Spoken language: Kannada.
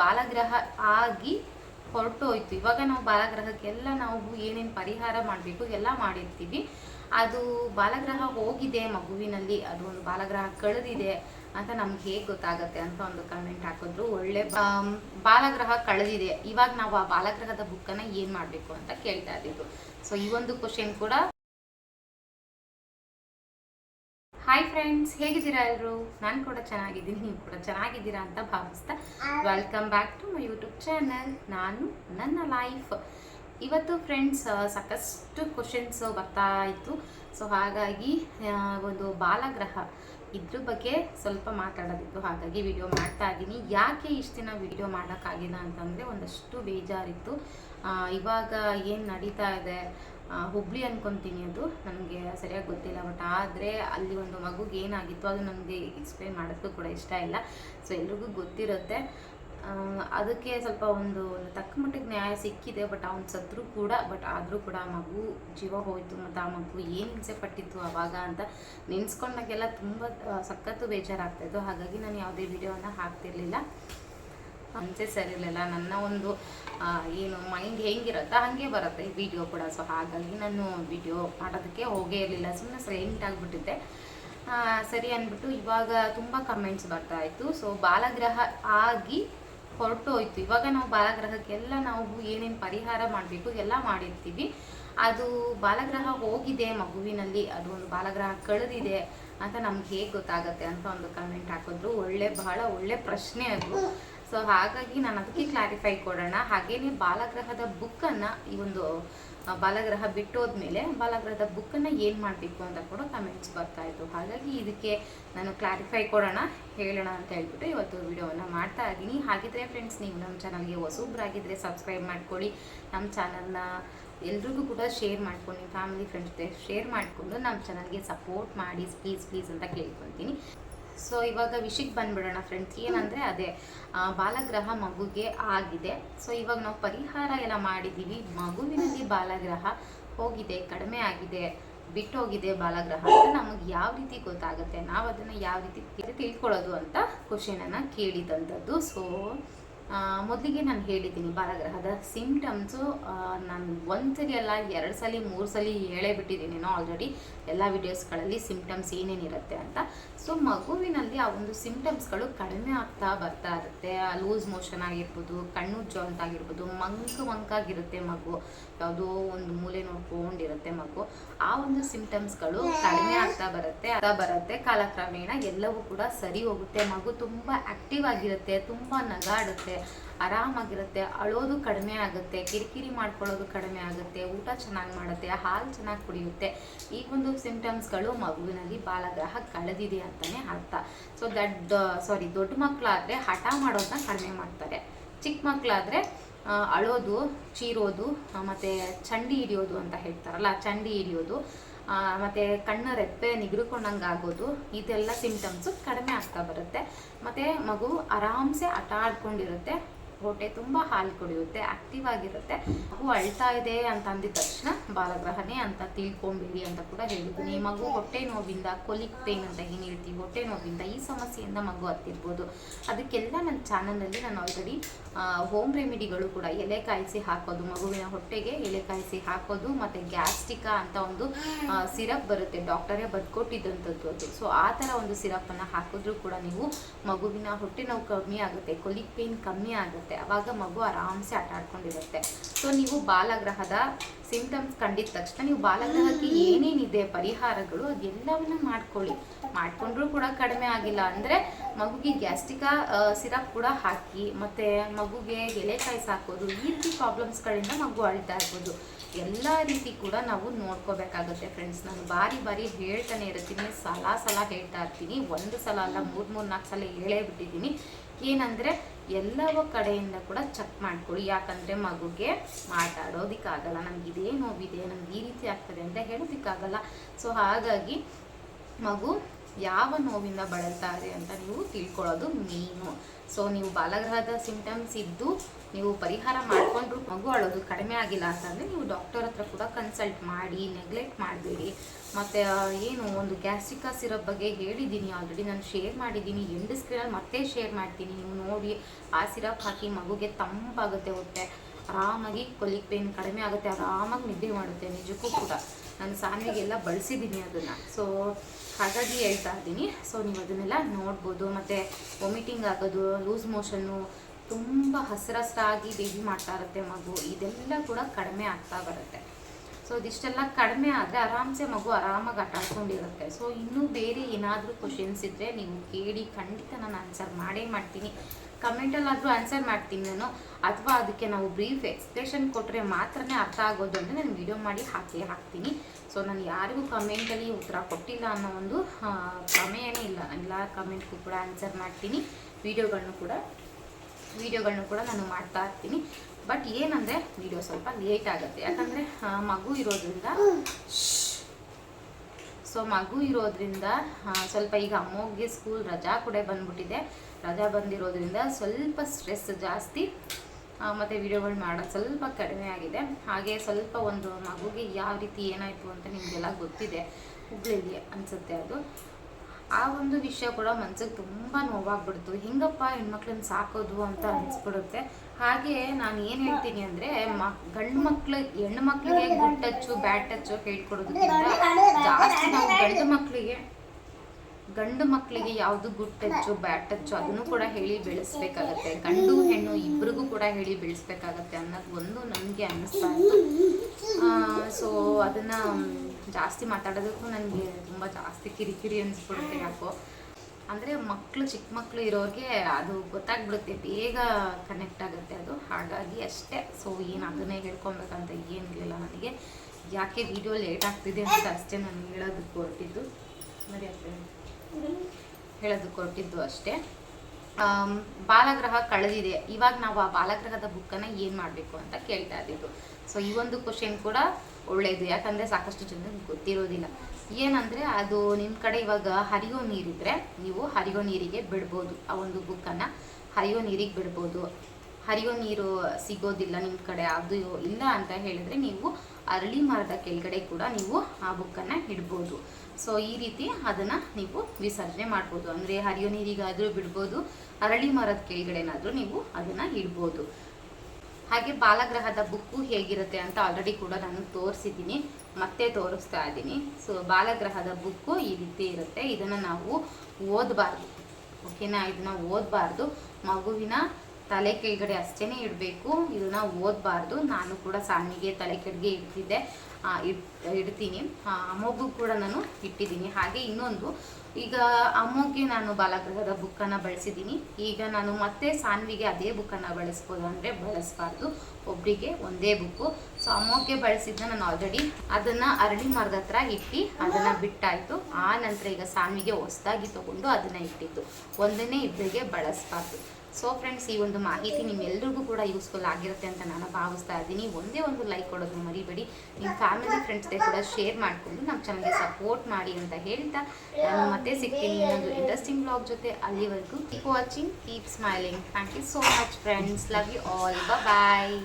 ಬಾಲಗ್ರಹ ಆಗಿ ಹೊರಟೋಯ್ತು. ಇವಾಗ ನಾವು ಬಾಲಗ್ರಹಕ್ಕೆಲ್ಲ ನಾವು ಏನೇನು ಪರಿಹಾರ ಮಾಡಬೇಕು ಎಲ್ಲ ಮಾಡಿರ್ತೀವಿ. ಅದು ಬಾಲಗ್ರಹ ಹೋಗಿದೆ ಮಗುವಿನಲ್ಲಿ, ಅದು ಒಂದು ಬಾಲಗ್ರಹ ಕಳೆದಿದೆ ಅಂತ ನಮ್ಗೆ ಹೇಗೆ ಗೊತ್ತಾಗತ್ತೆ ಅಂತ ಒಂದು ಕಮೆಂಟ್ ಹಾಕಿದ್ರು. ಒಳ್ಳೆ ಬಾಲಗ್ರಹ ಕಳೆದಿದೆ. ಇವಾಗ ನಾವು ಆ ಬಾಲಗ್ರಹದ ಬುಕ್ಕನ್ನು ಏನು ಮಾಡಬೇಕು ಅಂತ ಕೇಳ್ತಾ ಇದ್ದಿದ್ದು ಸೊ ಈ ಒಂದು ಕ್ವಶನ್ ಕೂಡ ಹಾಯ್ ಫ್ರೆಂಡ್ಸ್ ಹೇಗಿದ್ದೀರಾ ಎಲ್ಲರೂ ನಾನು ಕೂಡ ಚೆನ್ನಾಗಿದ್ದೀನಿ, ನೀವು ಕೂಡ ಚೆನ್ನಾಗಿದ್ದೀರಾ ಅಂತ ಭಾವಿಸ್ತಾ. Welcome back to my YouTube channel ನಾನು ನನ್ನ ಲೈಫ್ ಇವತ್ತು ಫ್ರೆಂಡ್ಸ್ ಸಾಕಷ್ಟು ಕ್ವಶನ್ಸ್ ಬರ್ತಾ ಇತ್ತು. ಸೊ ಹಾಗಾಗಿ ಒಂದು ಬಾಲಗ್ರಹ ಇದ್ರ ಬಗ್ಗೆ ಸ್ವಲ್ಪ ಮಾತಾಡೋದಿತ್ತು. ಹಾಗಾಗಿ ವಿಡಿಯೋ ಮಾಡ್ತಾ ಇದ್ದೀನಿ. ಯಾಕೆ ಇಷ್ಟು ದಿನ ವಿಡಿಯೋ ಮಾಡೋಕ್ಕಾಗಿಲ್ಲ ಅಂತಂದರೆ ಒಂದಷ್ಟು ಬೇಜಾರಿತ್ತು. ಇವಾಗ ಏನು ನಡೀತಾ ಇದೆ? ಹುಬ್ಳಿ ಅನ್ಕೊಂತೀನಿ ಅದು. ನನಗೆ ಸರಿಯಾಗಿ ಗೊತ್ತಿಲ್ಲ ಬಟ್ ಆದರೆ ಅಲ್ಲಿ ಒಂದು ಮಗುಗೆ ಏನಾಗಿತ್ತು ಅದು ನನಗೆ ಎಕ್ಸ್ಪ್ಲೈನ್ ಮಾಡೋದಕ್ಕೂ ಕೂಡ ಇಷ್ಟ ಇಲ್ಲ. ಸೊ ಎಲ್ರಿಗೂ ಗೊತ್ತಿರುತ್ತೆ. ಅದಕ್ಕೆ ಸ್ವಲ್ಪ ಒಂದು ತಕ್ಕ ಮಟ್ಟಿಗೆ ನ್ಯಾಯ ಸಿಕ್ಕಿದೆ ಬಟ್ ಅವ್ನು ಸತ್ರು ಕೂಡ ಬಟ್ ಆದರೂ ಕೂಡ ಆ ಮಗು ಜೀವ ಹೋಯಿತು ಮತ್ತು ಆ ಮಗು ಏನು ಹಿಂಸೆ ಪಟ್ಟಿತ್ತು ಆವಾಗ ಅಂತ ನೆನೆಸ್ಕೊಂಡಾಗೆಲ್ಲ ತುಂಬ ಸಖತ್ತು ಬೇಜಾರಾಗ್ತಾಯಿತ್ತು ಹಾಗಾಗಿ ನಾನು ಯಾವುದೇ ವಿಡಿಯೋನ ಹಾಕ್ತಿರ್ಲಿಲ್ಲ. ಮನಸ್ಸೇ ಸರಿ ಇರಲಿಲ್ಲ. ನನ್ನ ಒಂದು ಏನು ಮೈಂಡ್ ಹೆಂಗಿರುತ್ತೋ ಹಾಗೆ ಬರುತ್ತೆ. ಈ ವಿಡಿಯೋ ಕೂಡ. ಸೊ ಹಾಗಾಗಿ ನಾನು ವಿಡಿಯೋ ಮಾಡೋದಕ್ಕೆ ಹೋಗೇ ಇರಲಿಲ್ಲ. ಸುಮ್ಮನೆ ಸೈಲೆಂಟ್ ಆಗಿಬಿಟ್ಟಿದ್ದೆ. ಸರಿ ಅಂದ್ಬಿಟ್ಟು ಇವಾಗ ತುಂಬ ಕಮೆಂಟ್ಸ್ ಬರ್ತಾ ಇತ್ತು. ಸೊ ಬಾಲಗ್ರಹ ಆಗಿ ಹೊರಟೋಯ್ತು. ಇವಾಗ ನಾವು ಬಾಲಗ್ರಹಕ್ಕೆಲ್ಲ ನಾವು ಏನೇನು ಪರಿಹಾರ ಮಾಡಬೇಕು ಎಲ್ಲ ಮಾಡಿರ್ತೀವಿ. ಅದು ಬಾಲಗ್ರಹ ಹೋಗಿದೆ ಮಗುವಿನಲ್ಲಿ. ಅದು ಒಂದು ಬಾಲಗ್ರಹ ಕಳೆದಿದೆ ಅಂತ ನಮ್ಗೆ ಹೇಗೆ ಗೊತ್ತಾಗುತ್ತೆ ಅಂತ ಒಂದು ಕಮೆಂಟ್ ಹಾಕಿದ್ರು. ಒಳ್ಳೆ, ಬಹಳ ಒಳ್ಳೆ ಪ್ರಶ್ನೆ ಅದು. ಸೊ ಹಾಗಾಗಿ ನಾನು ಅದಕ್ಕೆ ಕ್ಲಾರಿಫೈ ಕೊಡೋಣ. ಹಾಗೇನೆ ಬಾಲಗ್ರಹದ ಬುಕ್ಕನ್ನು ಈ ಒಂದು ಬಾಲಗ್ರಹ ಬಿಟ್ಟೋದ್ಮೇಲೆ ಬಾಲಗ್ರಹದ ಬುಕ್ಕನ್ನು ಏನು ಮಾಡಬೇಕು ಅಂತ ಕೂಡ ಕಮೆಂಟ್ಸ್ ಬರ್ತಾ ಇತ್ತು ಹಾಗಾಗಿ ಇದಕ್ಕೆ ನಾನು ಕ್ಲಾರಿಫೈ ಕೊಡೋಣ, ಹೇಳೋಣ ಅಂತ ಹೇಳ್ಬಿಟ್ಟು ಇವತ್ತು ವಿಡಿಯೋವನ್ನು ಮಾಡ್ತಾ ಇದ್ದೀನಿ. ಹಾಗಿದ್ರೆ ಫ್ರೆಂಡ್ಸ್ ನೀವು ನಮ್ಮ ಚಾನಲ್ಗೆ ಹೊಸೂಬ್ರಾಗಿದ್ರೆ ಸಬ್ಸ್ಕ್ರೈಬ್ ಮಾಡ್ಕೊಳ್ಳಿ. ನಮ್ಮ ಚಾನಲ್ನ ಎಲ್ರಿಗೂ ಕೂಡ ಶೇರ್ ಮಾಡ್ಕೊಂಡು ಫ್ಯಾಮಿಲಿ ಫ್ರೆಂಡ್ಸ್ ಜೊತೆ ಶೇರ್ ಮಾಡಿಕೊಂಡು ನಮ್ಮ ಚಾನಲ್ಗೆ ಸಪೋರ್ಟ್ ಮಾಡಿ ಪ್ಲೀಸ್ ಪ್ಲೀಸ್ ಅಂತ ಕೇಳ್ಕೊತೀನಿ ಸೊ ಇವಾಗ ವಿಷಯಕ್ಕೆ ಬಂದ್ಬಿಡೋಣ ಫ್ರೆಂಡ್ಸ್ ಏನಂದರೆ ಅದೇ ಬಾಲಗ್ರಹ ಮಗುಗೆ ಆಗಿದೆ. ಸೊ ಇವಾಗ ನಾವು ಪರಿಹಾರ ಎಲ್ಲ ಮಾಡಿದ್ದೀವಿ. ಮಗುವಿನಲ್ಲಿ ಬಾಲಗ್ರಹ ಹೋಗಿದೆ, ಕಡಿಮೆ ಆಗಿದೆ, ಬಿಟ್ಟೋಗಿದೆ ಬಾಲಗ್ರಹ ಅಂತ ನಮಗೆ ಯಾವ ರೀತಿ ಗೊತ್ತಾಗುತ್ತೆ? ನಾವು ಅದನ್ನು ಯಾವ ರೀತಿ ತಿಳ್ಕೊಳ್ಳೋದು ಅಂತ ಕ್ವಶನನ್ನು ಕೇಳಿದಂಥದ್ದು. ಸೊ ಮೊದಲಿಗೆ ನಾನು ಹೇಳಿದ್ದೀನಿ ಬಾಲಗ್ರಹದ ಸಿಂಟಮ್ಸು ನಾನು ಒಂದ್ಸರಿ ಅಲ್ಲ, ಎರಡು ಸಲ, ಮೂರು ಸಲ ಹೇಳೇ ಬಿಟ್ಟಿದ್ದೀನಿ ಆಲ್ರೆಡಿ ಎಲ್ಲ ವಿಡಿಯೋಸ್ಗಳಲ್ಲಿ ಸಿಂಟಮ್ಸ್ ಏನೇನಿರುತ್ತೆ ಅಂತ. ಸೊ ಮಗುವಿನಲ್ಲಿ ಆ ಒಂದು ಸಿಂಪ್ಟಮ್ಸ್ಗಳು ಕಡಿಮೆ ಆಗ್ತಾ ಬರ್ತಾ ಇರುತ್ತೆ. ಲೂಸ್ ಮೋಷನ್ ಆಗಿರ್ಬೋದು, ಕಣ್ಣು ಜಾಯಿಂಟ್ ಆಗಿರ್ಬೋದು ಮಂಕು ಮಂಕಾಗಿರುತ್ತೆ ಮಗು. ಯಾವುದೋ ಒಂದು ಮೂಲೆ ನೋಡ್ಕೊಂಡಿರುತ್ತೆ ಮಗು. ಆ ಒಂದು ಸಿಂಪ್ಟಮ್ಸ್ಗಳು ಕಡಿಮೆ ಆಗ್ತಾ ಬರುತ್ತೆ ಆಗ್ತಾ ಬರುತ್ತೆ. ಕಾಲಕ್ರಮೇಣ ಎಲ್ಲವೂ ಕೂಡ ಸರಿ ಹೋಗುತ್ತೆ. ಮಗು ತುಂಬ ಆಕ್ಟಿವ್ ಆಗಿರುತ್ತೆ, ತುಂಬ ನಗಾಡುತ್ತೆ. ಆರಾಮಾಗಿರುತ್ತೆ, ಅಳೋದು ಕಡಿಮೆ ಆಗುತ್ತೆ, ಕಿರಿಕಿರಿ ಮಾಡ್ಕೊಳ್ಳೋದು ಕಡಿಮೆ ಆಗುತ್ತೆ, ಊಟ ಚೆನ್ನಾಗಿ ಮಾಡುತ್ತೆ, ಹಾಲು ಚೆನ್ನಾಗಿ ಕುಡಿಯುತ್ತೆ. ಈ ಒಂದು ಸಿಂಪ್ಟಮ್ಸ್ಗಳು ಮಗುವಿನಲ್ಲಿ ಬಾಲಗ್ರಹ ಕಳೆದಿದೆ ಅಂತಲೇ ಅರ್ಥ. ಸೊ ದೊಡ್ಡ ಸಾರಿ ದೊಡ್ಡ ಮಕ್ಕಳಾದರೆ ಹಠ ಮಾಡೋದನ್ನ ಕಡಿಮೆ ಮಾಡ್ತಾರೆ. ಚಿಕ್ಕ ಮಕ್ಕಳಾದರೆ ಅಳೋದು, ಚೀರೋದು ಮತ್ತು ಚಂಡಿ ಹಿಡಿಯೋದು ಅಂತ ಹೇಳ್ತಾರಲ್ಲ, ಚಂಡಿ ಹಿಡಿಯೋದು ಮತ್ತು ಮತ್ತೆ ಕಣ್ಣು ರೆಪ್ಪೆ ನಿಗ್ರುಕೊಂಡಂಗೆ ಆಗೋದು, ಇದೆಲ್ಲ ಸಿಂಪ್ಟಮ್ಸು ಕಡಿಮೆ ಆಗ್ತಾ ಬರುತ್ತೆ. ಮತ್ತು ಮಗು ಆರಾಮ್ಸೆ ಆಟ ಆಡ್ಕೊಂಡಿರುತ್ತೆ. ಹೊಟ್ಟೆ ತುಂಬ ಹಾಲು ಕುಡಿಯುತ್ತೆ ಆಕ್ಟಿವ್ ಆಗಿರುತ್ತೆ. ಮಗು ಅಳ್ತಾ ಇದೆ ಅಂತ ಅಂದಿದ ತಕ್ಷಣ ಬಾಲಗ್ರಹನೇ ಅಂತ ತಿಳ್ಕೊಂಬೇಡಿ ಅಂತ ಕೂಡ ಹೇಳಿದ್ದೀನಿ ಮಗು ಹೊಟ್ಟೆ ನೋವಿಂದ ಕೊಲಿಕ್ ಪೇನ್ ಅಂತ ಏನು ಹೇಳ್ತೀವಿ? ಹೊಟ್ಟೆ ನೋವಿಂದ ಈ ಸಮಸ್ಯೆಯಿಂದ ಮಗು ಹತ್ತಿರ್ಬೋದು. ಅದಕ್ಕೆಲ್ಲ ನನ್ನ ಚಾನಲಲ್ಲಿ ನಾನು ಆಲ್ರೆಡಿ ಹೋಮ್ ರೆಮಿಡಿಗಳು ಕೂಡ ಎಲೆ ಕಾಯಿಸಿ ಹಾಕೋದು, ಮಗುವಿನ ಹೊಟ್ಟೆಗೆ ಎಲೆ ಕಾಯಿಸಿ ಹಾಕೋದು, ಮತ್ತು ಗ್ಯಾಸ್ಟಿಕಾ ಅಂತ ಒಂದು ಸಿರಪ್ ಬರುತ್ತೆ. ಡಾಕ್ಟರೇ ಬರ್ಕೊಟ್ಟಿದ್ದಂಥದ್ದು ಅದು. ಸೊ ಆ ಥರ ಒಂದು ಸಿರಪ್ಪನ್ನು ಹಾಕಿದ್ರೂ ಕೂಡ ನೀವು ಮಗುವಿನ ಹೊಟ್ಟೆ ನೋವು ಕಮ್ಮಿ ಆಗುತ್ತೆ ಕೊಲಿಕ್ ಪೇನ್ ಕಮ್ಮಿ ಆಗುತ್ತೆ. ಅವಾಗ ಮಗು ಆರಾಮ್ಸೆ ಆಟ ಆಡ್ಕೊಂಡಿರುತ್ತೆ. ಸೊ ನೀವು ಬಾಲಗ್ರಹದ ಸಿಂಪ್ಟಮ್ಸ್ ಕಂಡಿದ ತಕ್ಷಣ ನೀವು ಬಾಲಗ್ರಹಕ್ಕೆ ಏನೇನಿದೆ, ಪರಿಹಾರಗಳು, ಅದೆಲ್ಲವನ್ನ ಮಾಡ್ಕೊಳ್ಳಿ. ಮಾಡ್ಕೊಂಡ್ರೂ ಕೂಡ ಕಡಿಮೆ ಆಗಿಲ್ಲ. ಅಂದರೆ ಮಗುಗೆ ಗ್ಯಾಸ್ಟಿಕಾ ಸಿರಪ್ ಕೂಡ ಹಾಕಿ, ಮತ್ತೆ ಮಗುಗೆ ಎಲೆಕಾಯಿ ಸಾಕೋದು, ಈ ರೀತಿ ಪ್ರಾಬ್ಲಮ್ಸ್ಗಳಿಂದ ಮಗು ಅಳ್ತಾ ಇರ್ಬೋದು. ಎಲ್ಲ ರೀತಿ ಕೂಡ ನಾವು ನೋಡ್ಕೋಬೇಕಾಗುತ್ತೆ ಫ್ರೆಂಡ್ಸ್ ನಾನು ಬಾರಿ ಬಾರಿ ಹೇಳ್ತಾನೆ ಇರ್ತೀನಿ, ಸಲ ಸಲ ಹೇಳ್ತಾ ಇರ್ತೀನಿ. ಒಂದು ಸಲ ಅಲ್ಲ, ಮೂರು ಮೂರು ನಾಲ್ಕು ಸಲ ಹೇಳೇ ಬಿಟ್ಟಿದ್ದೀನಿ. ಏನಂದರೆ ಎಲ್ಲವ ಕಡೆಯಿಂದ ಕೂಡ ಚೆಕ್ ಮಾಡ್ಕೊಳ್ಳಿ. ಯಾಕಂದರೆ ಮಗುಗೆ ಮಾತಾಡೋದಕ್ಕಾಗಲ್ಲ. ನಮ್ಗೆ ಇದೇ ನೋವಿದೆ, ನಮ್ಗೆ ಈ ರೀತಿ ಆಗ್ತದೆ ಅಂತ ಹೇಳೋದಕ್ಕಾಗಲ್ಲ. ಸೊ ಹಾಗಾಗಿ ಮಗು ಯಾವ ನೋವಿಂದ ಬಳಲ್ತಾರೆ ಅಂತ ನೀವು ತಿಳ್ಕೊಳ್ಳೋದು ಮೇನು ಸೊ ನೀವು ಬಾಲಗ್ರಹದ ಸಿಂಟಮ್ಸ್ ಇದ್ದು ನೀವು ಪರಿಹಾರ ಮಾಡಿಕೊಂಡ್ರು ಮಗು ಅಳೋದು ಕಡಿಮೆ ಆಗಿಲ್ಲ ಅಂತಂದರೆ ನೀವು ಡಾಕ್ಟರ್ ಹತ್ರ ಕೂಡ ಕನ್ಸಲ್ಟ್ ಮಾಡಿ ನೆಗ್ಲೆಕ್ಟ್ ಮಾಡಬೇಡಿ. ಮತ್ತು ಏನು ಒಂದು ಗ್ಯಾಸ್ಟ್ರಿಕಾ ಸಿರಪ್ ಬಗ್ಗೆ ಹೇಳಿದ್ದೀನಿ ಆಲ್ರೆಡಿ ನಾನು ಶೇರ್ ಮಾಡಿದ್ದೀನಿ ಎಂಡ್ ಸ್ಕ್ರೀನಲ್ಲಿ ಮತ್ತೆ ಶೇರ್ ಮಾಡ್ತೀನಿ. ನೀವು ನೋಡಿ, ಆ ಸಿರಪ್ ಹಾಕಿ ಮಗುಗೆ ತಂಪಾಗುತ್ತೆ ಹೊಟ್ಟೆ. ಆರಾಮಾಗಿ ಕೊಲಿಕ್ ಪೇನ್ ಕಡಿಮೆ ಆಗುತ್ತೆ, ಆರಾಮಾಗಿ ನಿದ್ದೆ ಮಾಡುತ್ತೆ, ನಿಜಕ್ಕೂ ಕೂಡ. ನಾನು ಸಾನ್ವಿಗೆಲ್ಲ ಬಳಸಿದ್ದೀನಿ ಅದನ್ನು. ಸೊ ಹಾಗಾಗಿ ಹೇಳ್ತಾ ಇದ್ದೀನಿ. ಸೊ ನೀವು ಅದನ್ನೆಲ್ಲ ನೋಡ್ಬೋದು. ಮತ್ತು ವಾಮಿಟಿಂಗ್ ಆಗೋದು ಲೂಸ್ ಮೋಷನ್ನು ತುಂಬ ಹಸಿರಸ್ರಾಗಿ ಬೇಬಿ ಮಾಡ್ತಾ ಇರುತ್ತೆ ಮಗು. ಇದೆಲ್ಲ ಕೂಡ ಕಡಿಮೆ ಆಗ್ತಾ ಬರುತ್ತೆ. ಸೊ ಇದಿಷ್ಟೆಲ್ಲ ಕಡಿಮೆ ಆದರೆ ಆರಾಮ್ಸೆ ಮಗು ಆರಾಮಾಗಿ ಆಟ ಆಡ್ಕೊಂಡಿರುತ್ತೆ. ಸೊ ಇನ್ನೂ ಬೇರೆ ಏನಾದರೂ ಕ್ವಶನ್ಸ್ ಇದ್ದರೆ ನೀವು ಕೇಳಿ ಖಂಡಿತ ನಾನು ಆನ್ಸರ್ ಮಾಡೇ ಮಾಡ್ತೀನಿ. ಕಮೆಂಟಲ್ಲಾದರೂ ಆನ್ಸರ್ ಮಾಡ್ತೀನಿ ನಾನು. ಅಥವಾ ಅದಕ್ಕೆ ನಾವು ಬ್ರೀಫ್ ಎಕ್ಸ್ಪ್ಲೇಷನ್ ಕೊಟ್ಟರೆ ಮಾತ್ರ ಅರ್ಥ ಆಗೋದು ಅಂದರೆ ನಾನು ವಿಡಿಯೋ ಮಾಡಿ ಹಾಕಿ ಹಾಕ್ತೀನಿ. ಸೊ ನಾನು ಯಾರಿಗೂ ಕಮೆಂಟಲ್ಲಿ ಉತ್ತರ ಕೊಟ್ಟಿಲ್ಲ ಅನ್ನೋ ಒಂದು ಸಮಯನೇ ಇಲ್ಲ. ಎಲ್ಲ ಕಮೆಂಟ್ಗೂ ಕೂಡ ಆನ್ಸರ್ ಮಾಡ್ತೀನಿ. ವಿಡಿಯೋಗಳನ್ನು ಕೂಡ ವಿಡಿಯೋಗಳನ್ನೂ ಕೂಡ ನಾನು ಮಾಡ್ತಾ ಇರ್ತೀನಿ. ಬಟ್ ಏನಂದರೆ, ವಿಡಿಯೋ ಸ್ವಲ್ಪ ಲೇಟ್ ಆಗುತ್ತೆ. ಯಾಕಂದರೆ ಮಗು ಇರೋದ್ರಿಂದ ಸೊ, ಮಗು ಇರೋದ್ರಿಂದ ಸ್ವಲ್ಪ ಈಗ ಅಮ್ಮೋಗೆ ಸ್ಕೂಲ್ ರಜಾ ಕೂಡ ಬಂದ್ಬಿಟ್ಟಿದೆ. ರಜಾ ಬಂದಿರೋದ್ರಿಂದ ಸ್ವಲ್ಪ ಸ್ಟ್ರೆಸ್ ಜಾಸ್ತಿ. ಮತ್ತು ವಿಡಿಯೋಗಳು ಮಾಡೋದು ಸ್ವಲ್ಪ ಕಡಿಮೆ ಆಗಿದೆ. ಹಾಗೆ ಸ್ವಲ್ಪ ಒಂದು ಮಗುಗೆ ಯಾವ ರೀತಿ ಏನಾಯಿತು ಅಂತ ನಿಮಗೆಲ್ಲ ಗೊತ್ತಿದೆ. ಹುಬ್ಳಿಲಿ ಅನಿಸುತ್ತೆ ಅದು. ಆ ಒಂದು ವಿಷಯ ಕೂಡ ಮನ್ಸಿಗೆ ತುಂಬ ನೋವಾಗ್ಬಿಡ್ತು. ಹೆಂಗಪ್ಪ ಹೆಣ್ಮಕ್ಳನ್ನ ಸಾಕೋದು ಅಂತ ಅನಿಸ್ಬಿಡುತ್ತೆ. ಹಾಗೆ ನಾನು ಏನು ಹೇಳ್ತೀನಿ ಅಂದರೆ, ಮ ಗಂಡು ಮಕ್ಳು ಹೆಣ್ಣು ಮಕ್ಳಿಗೆ ಗುಡ್ ಟಚ್ಚು ಬ್ಯಾಡ್ ಟಚ್ಚು ಹೇಳ್ಕೊಡೋದಕ್ಕಿಂತ ಜಾಸ್ತಿ ನಾವು ಗಂಡು ಮಕ್ಕಳಿಗೆ ಗಂಡು ಮಕ್ಕಳಿಗೆ ಯಾವುದು ಗುಡ್ ಟಚ್ಚು ಬ್ಯಾಡ್ ಟಚ್ಚು ಅದನ್ನು ಕೂಡ ಹೇಳಿ ಬೆಳೆಸ್ಬೇಕಾಗತ್ತೆ. ಗಂಡು ಹೆಣ್ಣು ಇಬ್ರಿಗೂ ಕೂಡ ಹೇಳಿ ಬೆಳೆಸ್ಬೇಕಾಗತ್ತೆ ಅನ್ನೋದು ಒಂದು ನನಗೆ ಅನ್ನಿಸ್ತಾ ಇತ್ತು ಸೊ ಅದನ್ನು ಜಾಸ್ತಿ ಮಾತಾಡೋದಕ್ಕೂ ನನಗೆ ತುಂಬ ಜಾಸ್ತಿ ಕಿರಿಕಿರಿ ಅನಿಸ್ಬಿಡುತ್ತೆ ಯಾಕೋ. ಅಂದರೆ ಮಕ್ಕಳು ಚಿಕ್ಕ ಮಕ್ಕಳು ಇರೋರಿಗೆ ಅದು ಗೊತ್ತಾಗ್ಬಿಡುತ್ತೆ, ಬೇಗ ಕನೆಕ್ಟ್ ಆಗುತ್ತೆ ಅದು. ಹಾಗಾಗಿ ಅಷ್ಟೇ. ಸೊ ಏನು ಅದನ್ನೇ ಹೇಳ್ಕೊಬೇಕಂತ ಏನಿರಲಿಲ್ಲ ನನಗೆ. ಯಾಕೆ ವಿಡಿಯೋ ಲೇಟ್ ಆಗ್ತಿದೆ ಅಂತ ಅಷ್ಟೇ ನಾನು ಹೇಳೋದಕ್ಕೆ ಹೊರಟಿದ್ದು. ಮರಿ ಹೇಳೋದಕ್ಕೆ ಕೊಟ್ಟಿದ್ದು ಅಷ್ಟೇ. ಬಾಲಗ್ರಹ ಕಳೆದಿದೆ. ಇವಾಗ ನಾವು ಆ ಬಾಲಗ್ರಹದ ಬುಕ್ಕನ್ನು ಏನು ಮಾಡಬೇಕು ಅಂತ ಕೇಳ್ತಾ ಇದ್ದಿದ್ದು ಸೊ ಈ ಒಂದು ಕ್ವಶನ್ ಕೂಡ ಒಳ್ಳೆಯದು ಯಾಕಂದರೆ ಸಾಕಷ್ಟು ಜನಕ್ಕೆ ಗೊತ್ತಿರೋದಿಲ್ಲ. ಏನಂದರೆ ಅದು ನಿಮ್ಮ ಕಡೆ ಇವಾಗ ಹರಿಯೋ ನೀರಿದ್ರೆ ನೀವು ಹರಿಯೋ ನೀರಿಗೆ ಬಿಡ್ಬೋದು. ಆ ಒಂದು ಬುಕ್ಕನ್ನು ಹರಿಯೋ ನೀರಿಗೆ ಬಿಡ್ಬೋದು. ಹರಿಯೋ ನೀರು ಸಿಗೋದಿಲ್ಲ ನಿಮ್ಮ ಕಡೆ, ಅದು ಇಲ್ಲ ಅಂತ ಹೇಳಿದ್ರೆ ನೀವು ಅರಳಿ ಮರದ ಕೆಳಗಡೆ ಕೂಡ ನೀವು ಆ ಬುಕ್ಕನ್ನು ಇಡ್ಬೋದು. ಸೊ ಈ ರೀತಿ ಅದನ್ನು ನೀವು ವಿಸರ್ಜನೆ ಮಾಡ್ಬೋದು. ಅಂದರೆ ಹರಿಯೋ ನೀರಿಗಾದರೂ ಬಿಡ್ಬೋದು, ಅರಳಿ ಮರದ ಕೆಳಗಡೆನಾದರೂ ನೀವು ಅದನ್ನು ಇಡ್ಬೋದು. ಹಾಗೆ ಬಾಲಗ್ರಹದ ಬುಕ್ಕು ಹೇಗಿರುತ್ತೆ ಅಂತ ಆಲ್ರೆಡಿ ಕೂಡ ನಾನು ತೋರಿಸಿದ್ದೀನಿ, ಮತ್ತೆ ತೋರಿಸ್ತಾ ಇದ್ದೀನಿ. ಸೊ ಬಾಲಗ್ರಹದ ಬುಕ್ಕು ಈ ರೀತಿ ಇರುತ್ತೆ. ಇದನ್ನು ನಾವು ಓದಬಾರ್ದು. ಓಕೆನಾ ಇದನ್ನ ಓದಬಾರ್ದು. ಮಗುವಿನ ತಲೆ ಕೆಳಗಡೆ ಅಷ್ಟೇ ಇಡಬೇಕು. ಇದನ್ನ ಓದಬಾರ್ದು. ನಾನು ಕೂಡ ಸಣ್ಣಿಗೆ ತಲೆ ಕೆಳಗೆ ಇಡ್ತಿದ್ದೆ. ಇಡ್ತೀನಿ. ಅಮ್ಮಗು ಕೂಡ ನಾನು ಇಟ್ಟಿದ್ದೀನಿ. ಹಾಗೆ ಇನ್ನೊಂದು. ಈಗ ಅಮ್ಮಗೆ ನಾನು ಬಾಲಗೃಹದ ಬುಕ್ಕನ್ನು ಬಳಸಿದ್ದೀನಿ. ಈಗ ನಾನು ಮತ್ತೆ ಸಾನ್ವಿಗೆ ಅದೇ ಬುಕ್ಕನ್ನು ಬಳಸ್ಬೋದು ಅಂದರೆ ಬಳಸಬಾರ್ದು. ಒಬ್ಬರಿಗೆ ಒಂದೇ ಬುಕ್ಕು. ಸೊ ಅಮ್ಮಗೆ ಬಳಸಿದ್ನ ನಾನು ಆಲ್ರೆಡಿ ಅದನ್ನು ಅರಳಿ ಮರದ ಹತ್ರ ಇಟ್ಟು ಅದನ್ನು ಬಿಟ್ಟಾಯಿತು. ಆ ನಂತರ ಈಗ ಸಾನ್ವಿಗೆ ಹೊಸದಾಗಿ ತೊಗೊಂಡು ಅದನ್ನು ಇಟ್ಟಿದ್ದು. ಒಂದನೇ ಇಬ್ಬರಿಗೆ ಬಳಸಬಾರ್ದು. ಸೊ ಫ್ರೆಂಡ್ಸ್ ಈ ಒಂದು ಮಾಹಿತಿ ನಿಮ್ಮೆಲ್ಲರಿಗೂ ಕೂಡ ಯೂಸ್ಫುಲ್ ಆಗಿರುತ್ತೆ ಅಂತ ನಾನು ಭಾವಿಸ್ತಾ ಇದ್ದೀನಿ. ಒಂದೇ ಒಂದು ಲೈಕ್ ಕೊಡೋದು ಮರಿಬೇಡಿ. ನಿಮ್ಮ ಫ್ಯಾಮಿಲಿ ಫ್ರೆಂಡ್ಸ್ ಕೂಡ ಶೇರ್ ಮಾಡಿಕೊಂಡು ನಮ್ಮ ಚಾನಲ್ಗೆ ಸಪೋರ್ಟ್ ಮಾಡಿ ಅಂತ ಹೇಳ್ತಾ ನಾನು ಮತ್ತೆ ಸಿಗ್ತೀನಿ ಇನ್ನೊಂದು ಇಂಟ್ರೆಸ್ಟಿಂಗ್ ಬ್ಲಾಗ್ ಜೊತೆ. ಅಲ್ಲಿವರೆಗೂ keep watching keep smiling thank you so much friends love you all bye